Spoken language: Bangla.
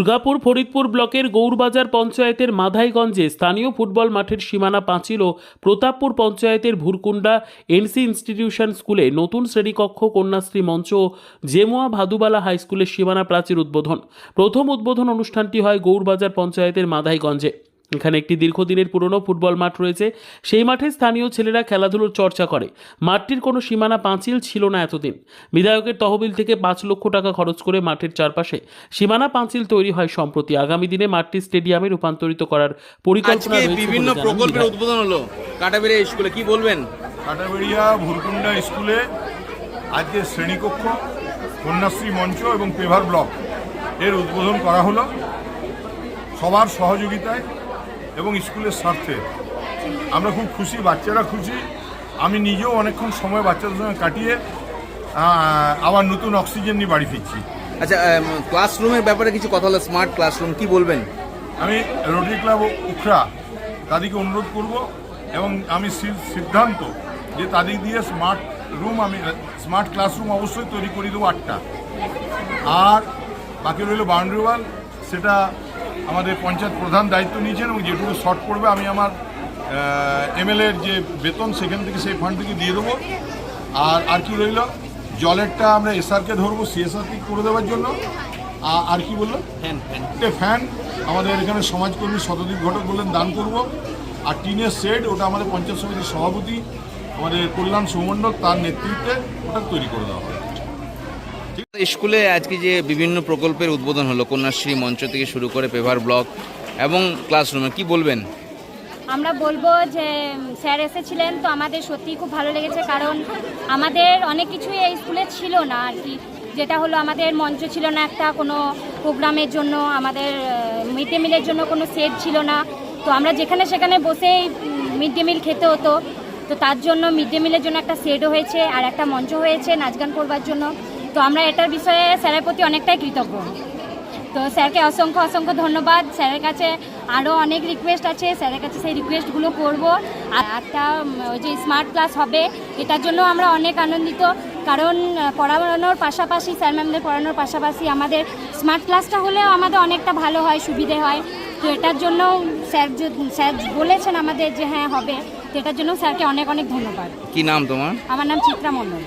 দুর্গাপুর ফরিদপুর ব্লকের গৌরবাজার পঞ্চায়েতের মাধাইগঞ্জে স্থানীয় ফুটবল মাঠের সীমানা পাঁচিল প্রতাপপুর পঞ্চায়েতের ভুরকুণ্ডা এনসি ইনস্টিটিউশন স্কুলে নতুন শ্রেণীকক্ষ কন্যাশ্রী মঞ্চ ও জেমুয়া ভাদুবালা হাইস্কুলের সীমানা প্রাচীর উদ্বোধন। প্রথম উদ্বোধন অনুষ্ঠানটি হয় গৌরবাজার পঞ্চায়েতের মাধাইগঞ্জে। এখানে একটি দীর্ঘদিনের পুরনো ফুটবল মাঠ রয়েছে। সেই মাঠে স্থানীয় ছেলেরা খেলাধুলোর চর্চা করে। মাঠটির কোনো সীমানা পাঁচিল ছিল না এতদিন। বিধায়কের তহবিল থেকে পাঁচ লক্ষ টাকা খরচ করে মাঠের চারপাশে সীমানা পাঁচিল তৈরি হয় সম্প্রতি। আগামী দিনে মাঠটি স্টেডিয়ামে রূপান্তরিত করার পরিকল্পনা রয়েছে বিভিন্ন প্রকল্পের উদ্বোধন হলো। কাটাবেড়িয়া স্কুলে কি বলবেন? কাটাবেড়িয়া ভুরকুন্ডা স্কুলে আজকে শ্রেণীকক্ষ কন্যাশ্রী মঞ্চ এবং পেভার ব্লক এর উদ্বোধন করা হলো। সবার সহযোগিতায় এবং স্কুলের স্বার্থে। আমরা খুব খুশি বাচ্চারা খুশি। আমি নিজেও অনেকক্ষণ সময় বাচ্চাদের সঙ্গে কাটিয়ে আবার নতুন অক্সিজেন নিয়ে বাড়ি ফিরছি। আচ্ছা ক্লাসরুমের ব্যাপারে কিছু কথা হলো স্মার্ট ক্লাসরুম কি বলবেন? আমি রোটারি ক্লাব উখরা তাদেরকে অনুরোধ করব এবং আমি সিদ্ধান্ত যে তাদের দিয়ে স্মার্ট রুম আমি স্মার্ট ক্লাসরুম অবশ্যই তৈরি করে দেবো আটটা। আর বাকি রইল বাউন্ডারি ওয়াল সেটা আমাদের পঞ্চায়েত প্রধান দায়িত্ব নিয়েছেন এবং যেটুকু শর্ট পড়বে আমি আমার এমএলএর যে বেতন সেখান থেকে সেই ফান্ড থেকে দিয়ে দেবো। আর আর কি রইল? জলেরটা আমরা এসআরকে ধরবো সিএসআরকে করে দেওয়ার জন্য। আর কি বলল? ফ্যান আমাদের এখানে সমাজকর্মী শতদীপ ঘটক বললেন দান করব। আর টিনের সেট ওটা আমাদের পঞ্চায়েত সমিতির সভাপতি আমাদের কল্যাণ সৌমণ্ডল তার নেতৃত্বে ওটা তৈরি করে দেওয়া হবে। স্কুলে আজকে যে বিভিন্ন প্রকল্পের উদ্বোধন হলো, কন্যাশ্রী মঞ্চ থেকে শুরু করে পেভার ব্লক এবং ক্লাসরুমে, কি বলবেন? আমরা বলব যে, স্যার এসেছিলেন তো আমাদের সত্যিই খুব ভালো লেগেছে কারণ আমাদের অনেক কিছুই এই স্কুলে ছিল না আর কি। যেটা হলো, আমাদের মঞ্চ ছিল না একটা, কোনো প্রোগ্রামের জন্য, আমাদের মিড ডে মিলের জন্য কোনো সেট ছিল না। তো আমরা যেখানে সেখানে বসেই মিড ডে মিল খেতে হতো। তো তার জন্য মিড ডে মিলের জন্য একটা সেটও হয়েছে আর একটা মঞ্চ হয়েছে নাচ গান করবার জন্য। তো আমরা এটার বিষয়ে স্যারের প্রতি অনেকটাই কৃতজ্ঞ। তো স্যারকে অসংখ্য অসংখ্য ধন্যবাদ। স্যারের কাছে আরও অনেক রিকোয়েস্ট আছে। স্যারের কাছে সেই রিকোয়েস্টগুলো করব। আর একটা ওই যে স্মার্ট ক্লাস হবে এটার জন্য আমরা অনেক আনন্দিত। কারণ পড়ানোর পাশাপাশি স্যার ম্যামদের পড়ানোর পাশাপাশি আমাদের স্মার্ট ক্লাসটা হলেও আমাদের অনেকটা ভালো হয় সুবিধে হয়। তো এটার জন্য স্যার স্যার বলেছেন আমাদের যে হ্যাঁ হবে। তো এটার জন্য স্যারকে অনেক অনেক ধন্যবাদ। কি নাম তোমার? আমার নাম চিত্রা মণ্ডল।